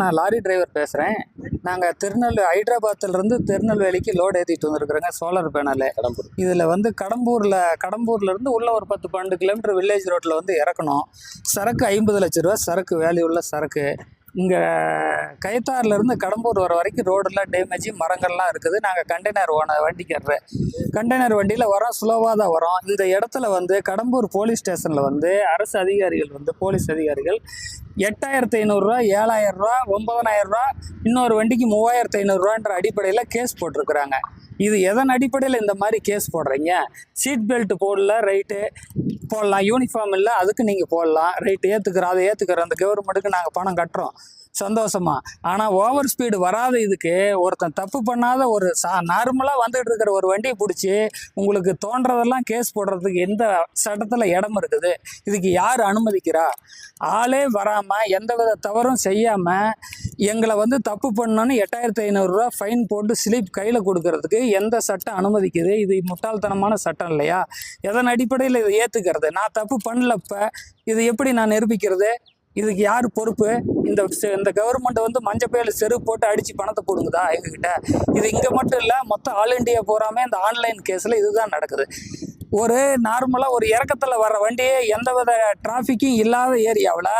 நான் lorry driver பேசுகிறேன் நாங்கள் திருநெல் ஹைதராபாத்துலேருந்து திருநெல்வேலிக்கு லோடு ஏற்றிட்டு வந்திருக்கிறோங்க சோலார் பேனலு கடம்பூர். இதில் வந்து கடம்பூரில் கடம்பூர்லேருந்து உள்ள ஒரு பத்து பன்னெண்டு கிலோமீட்டர் வில்லேஜ் ரோட்டில் வந்து இறக்கணும். சரக்கு ஐம்பது லட்ச ரூபா சரக்கு வேல்யூ உள்ள சரக்கு. இங்கே கயத்தாறுலேருந்து கடம்பூர் வர வரைக்கும் ரோடெல்லாம் டேமேஜ் மரங்கள்லாம் இருக்குது. நாங்கள் கண்டெய்னர் ஓன வண்டிக்காரரு கண்டெய்னர் வண்டியில் வரோம் ஸ்லோவாக தான் வரோம் இந்த இடத்துல வந்து கடம்பூர் போலீஸ் ஸ்டேஷனில் வந்து அரசு அதிகாரிகள் வந்து போலீஸ் அதிகாரிகள் எட்டாயிரத்தி ஐநூறுரூவா ஏழாயிரரூவா ஒம்பதனாயிரரூவா இன்னொரு வண்டிக்கு மூவாயிரத்து ஐநூறுரூவான்ற அடிப்படையில் கேஸ் போட்டிருக்கிறாங்க. இது எதன் அடிப்படையில் இந்த மாதிரி கேஸ் போடுறீங்க? சீட் பெல்ட் போடல ரைட்டு. போடலாம். யூனிஃபார்ம் இல்லை அதுக்கு நீங்கள் போடலாம். ரைட்டு. ஏற்றுக்கிறோம் அதை ஏற்றுக்கிறோம் அந்த கவர்மெண்ட்டுக்கு நாங்கள் பணம் கட்டுறோம். சந்தோஷமா. ஆனால் ஓவர் ஸ்பீடு வராத இதுக்கு ஒருத்தன் தப்பு பண்ணாத ஒரு சா நார்மலாக வந்துகிட்டு இருக்கிற ஒரு வண்டியை பிடிச்சி உங்களுக்கு தோன்றதெல்லாம் கேஸ் போடுறதுக்கு எந்த சட்டத்தில் இடம் இருக்குது? இதுக்கு யார் அனுமதிக்கிறா? ஆளே வராமல் எந்த வித தவறும் செய்யாமல் எங்களை வந்து தப்பு பண்ணோன்னு எட்டாயிரத்தி ஐநூறுரூவா ஃபைன் போட்டு ஸ்லிப் கையில் கொடுக்கறதுக்கு எந்த சட்டம் அனுமதிக்குது? இது முட்டாள்தனமான சட்டம் இல்லையா? எதன் அடிப்படையில் இதை ஏற்றுக்கிறது நான் தப்பு பண்ணலப்ப இது எப்படி நான் நிரூபிக்கிறது? இதுக்கு யார் பொறுப்பு? இந்த செ- இந்த கவர்மெண்ட் வந்து மஞ்சப்பையில் செருப்பு போட்டு அடித்து பணத்தை போடுங்குதா எங்ககிட்ட? இது இங்கே மட்டும் இல்லை மொத்தம் ஆல் இண்டியா போகிறாமே இந்த ஆன்லைன் கேஸில் இதுதான் நடக்குது. ஒரு நார்மலாக ஒரு இறக்கத்தில் வர வண்டியே எந்த வித டிராஃபிக்கும் இல்லாத ஏரியாவில்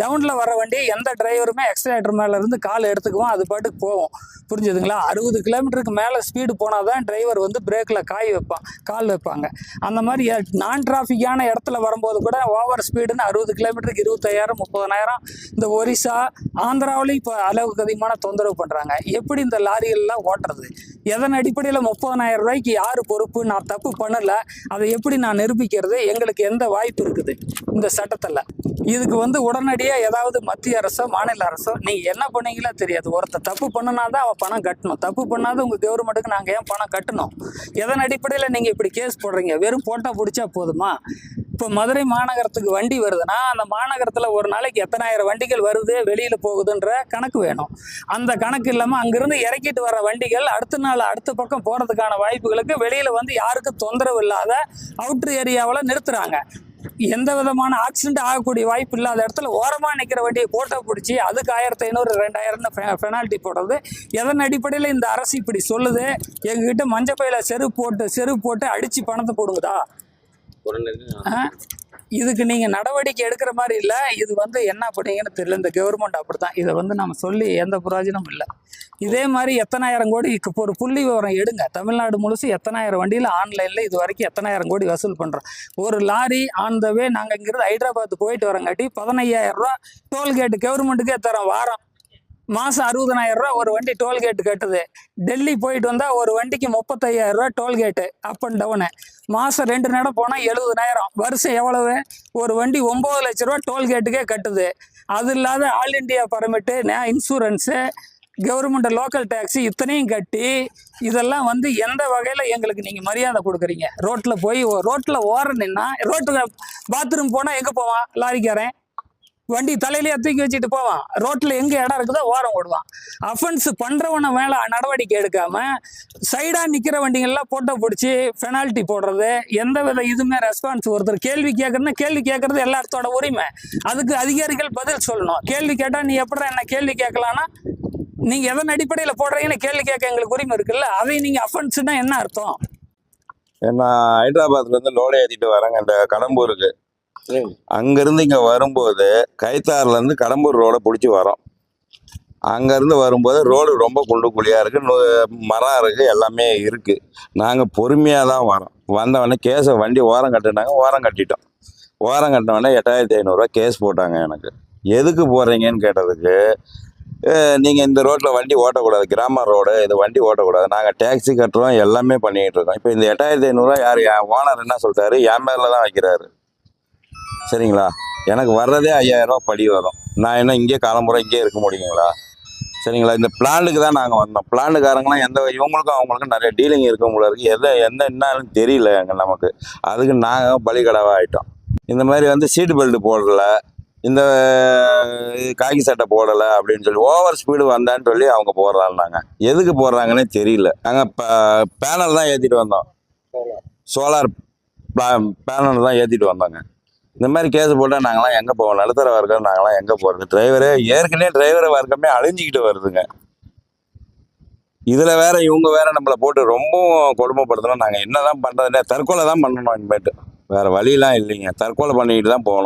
டவுனில் வர வண்டி எந்த டிரைவருமே எக்ஸலேட்டர் மேலேருந்து கால் எடுத்துக்குவோம் அது பாட்டுக்கு போவோம் புரிஞ்சுதுங்களா? அறுபது கிலோமீட்டருக்கு மேலே ஸ்பீடு போனால் தான் டிரைவர் வந்து பிரேக்கில் காய் வைப்பான் கால் வைப்பாங்க. அந்த மாதிரி நான் டிராஃபிக்கான இடத்துல வரும்போது கூட ஓவர் ஸ்பீடுன்னு அறுபது கிலோமீட்டருக்கு இருபத்தாயிரம் முப்பதனாயிரம் இந்த ஒரிசா ஆந்திராவிலையும் இப்போ அளவுக்கு அதிகமான தொந்தரவு பண்ணுறாங்க எப்படி இந்த லாரிகள்லாம் ஓட்டுறது? எதன் அடிப்படையில் முப்பதனாயிரம் ரூபாய்க்கு யார் பொறுப்பு? நான் தப்பு பண்ணலை. அதை எப்படி நான் நிரூபிக்கிறது? எங்களுக்கு எந்த வாய்ப்பு இருக்குது? இந்த சட்டத்தில். இதுக்கு வந்து உடனடியாக ஏதாவது மத்திய அரசோ மாநில அரசோ நீங்கள் என்ன பண்ணீங்களோ தெரியாது. ஒருத்தர் தப்பு பண்ணுனா தான் அவன் பணம் கட்டணும். தப்பு பண்ணாத உங்கள் கவர்மெண்ட்டுக்கு நாங்கள் ஏன் பணம் கட்டணும்? எதன் அடிப்படையில் நீங்கள் இப்படி கேஸ் போடுறீங்க? வெறும் போட்டால் பிடிச்சா போதுமா? இப்போ மதுரை மாநகரத்துக்கு வண்டி வருதுன்னா அந்த மாநகரத்தில் ஒரு நாளைக்கு எத்தனாயிரம் வண்டிகள் வருது வெளியில் போகுதுன்ற கணக்கு வேணும். அந்த கணக்கு இல்லாமல் அங்கேருந்து இறக்கிட்டு வர வண்டிகள் அடுத்த நாள் அடுத்த பக்கம் போகிறதுக்கான வாய்ப்புகளுக்கு வெளியில் வந்து யாருக்கும் தொந்தரவு இல்லாத அவுட்ரு ஏரியாவில் நிறுத்துறாங்க. எந்த விதமான ஆக்சிடென்ட் ஆகக்கூடிய வாய்ப்பு இல்லாத இடத்துல ஓரமாக நிற்கிற வண்டியை போட்டோ பிடிச்சி அதுக்கு ஆயிரத்தி ஐநூறு ரெண்டாயிரம்னு பெனால்ட்டி போடுறது. எதன் அடிப்படையில் இந்த அரசு இப்படி சொல்லுது? எங்ககிட்ட மஞ்சப்பையில் செருப்பு போட்டு செருப்பு போட்டு அடித்து பணத்தை ஆ? இதுக்கு நீங்கள் நடவடிக்கை எடுக்கிற மாதிரி இல்லை. இது வந்து என்ன பண்ணீங்கன்னு தெரியல. இந்த கவர்மெண்ட் அப்படி தான் இதை வந்து நம்ம சொல்லி எந்த பிரயோஜனமும் இல்லை. இதே மாதிரி எத்தனாயிரம் கோடி இப்போ ஒரு புள்ளி விவரம் எடுங்க. தமிழ்நாடு முழுசு எத்தனாயிரம் வண்டியில் ஆன்லைனில் இது வரைக்கும் எத்தனாயிரம் கோடி வசூல் பண்ணுறோம் ஒரு லாரி ஆன் த வே நாங்கள் இங்கிருந்து ஹைதராபாத் போயிட்டு வரங்காட்டி பதினையாயிரம் ரூபா டோல்கேட்டு கவர்மெண்ட்டுக்கே தரோம் வாரம். மாதம் அறுபதனாயிரம் ரூபா ஒரு வண்டி டோல்கேட் கட்டுது. டெல்லி போயிட்டு வந்தால் ஒரு வண்டிக்கு முப்பத்தையாயிரம் ரூபா டோல்கேட்டு அப் அண்ட் டவுனு மாதம் ரெண்டு நடம் போனால் எழுபதனாயிரம். வருஷம் எவ்வளவு? ஒரு வண்டி ஒம்பது லட்ச ரூபா டோல்கேட்டுக்கே கட்டுது. அது இல்லாத all India permit insurance government local taxi இத்தனையும் கட்டி இதெல்லாம் வந்து எந்த வகையில் எங்களுக்கு நீங்கள் மரியாதை கொடுக்குறீங்க? ரோட்டில் போய் ரோட்டில் ஓர நின்னா ரோட்டில் பாத்ரூம் போனால் எங்கே போவான்? லாரிக்காரன். வண்டி தலையிலேயே தூக்கி வச்சுட்டு போவான். ரோட்டில் எங்கே இடம் இருக்குதோ ஓரம் ஓடுவான் அஃபென்ஸ் பண்ணுறவனை மேலே நடவடிக்கை எடுக்காம சைடாக நிற்கிற வண்டிங்கள்லாம் போட்டோ பிடிச்சி பெனால்ட்டி போடுறது எந்த வித இதுவுமே ரெஸ்பான்ஸ் ஒருத்தர் கேள்வி கேட்குறதுனா கேள்வி கேட்குறது எல்லாத்தோட உரிமை. அதுக்கு அதிகாரிகள் பதில் சொல்லணும். கேள்வி கேட்டால் நீ எப்படி என்ன கேள்வி கேட்கலான்னா நீங்கள் எதன் அடிப்படையில் போடுறீங்கன்னு கேள்வி கேட்க எங்களுக்கு உரிமை இருக்குல்ல? அதை நீங்கள் அஃபென்ஸ்னா என்ன அர்த்தம்? நான் ஹைதராபாத்ல இருந்து லோடு ஏற்றிட்டு வரேங்க இந்த கடம்பூருக்கு. அங்கேருந்து இங்கே வரும்போது கைத்தாறுல இருந்து கடம்பூர் ரோடை பிடிச்சி வரோம். அங்கேருந்து வரும்போது ரோடு ரொம்ப குண்டு குழியாக இருக்குது மரம் இருக்குது எல்லாமே இருக்குது நாங்கள் பொறுமையாக தான் வரோம். வந்தவொடனே கேஸை வண்டி ஓரம் கட்டுனாங்க ஓரம் கட்டிட்டோம். ஓரம் கட்டினோடனே எட்டாயிரத்தி ஐநூறுரூவா கேஸ் போட்டாங்க எனக்கு. எதுக்கு போடுறீங்கன்னு கேட்டதுக்கு நீங்கள் இந்த ரோட்டில் வண்டி ஓட்டக்கூடாது கிராம ரோடு இது வண்டி ஓட்டக்கூடாது. நாங்கள் டேக்ஸி கட்டுறோம் எல்லாமே பண்ணிகிட்டு இருக்கோம். இப்போ இந்த எட்டாயிரத்தி ஐநூறுரூவா யார் என் ஓனர் என்ன சொல்லிட்டாரு? என் மேலே தான் வைக்கிறாரு. சரிங்களா? எனக்கு வர்றதே ஐயாயிரரூவா படி வரும். நான் என்ன இங்கே காலம்புறம் இங்கே இருக்க முடியுங்களா? சரிங்களா? இந்த பிளானுக்கு தான் நாங்கள் வந்தோம். பிளானுக்காரங்களாம் எந்த இவங்களுக்கும் அவங்களுக்கும் நிறைய டீலிங் இருக்கும் போல இருக்கு. எதை எந்த என்னன்னு தெரியல எங்கள் நமக்கு. அதுக்கு நாங்கள் பலிகடாவாக ஆகிட்டோம் இந்த மாதிரி வந்து சீட் பெல்ட் போடலை. இந்த அஹ், காக்கி சட்டை போடலை அப்படின்னு சொல்லி ஓவர் ஸ்பீடு வந்தான்னு சொல்லி அவங்க போடுறாங்க எதுக்கு போடுறாங்கன்னே தெரியல. நாங்கள் பேனல் தான் ஏற்றிட்டு வந்தோம். சோலார் பேனல் தான் ஏற்றிட்டு வந்தோங்க. இந்த மாதிரி கேஸ் போட்டால் நாங்களாம் எங்கே போவோம்? நடுத்தர வர்க்கம் நாங்களாம் எங்கே போகிறது டிரைவரே ஏற்கனவே டிரைவரை வர்க்கமே அழிஞ்சிக்கிட்டு வருதுங்க. இதில் வேற இவங்க வேற நம்மளை போட்டு ரொம்பவும் கொடுமைப்படுத்தணும். நாங்கள் என்னதான் பண்ணுறதுனே தற்கொலை தான் பண்ணணும் இனிமேட்டு. வேறு வழியெலாம் இல்லைங்க. தற்கொலை பண்ணிக்கிட்டு தான் போகணும்.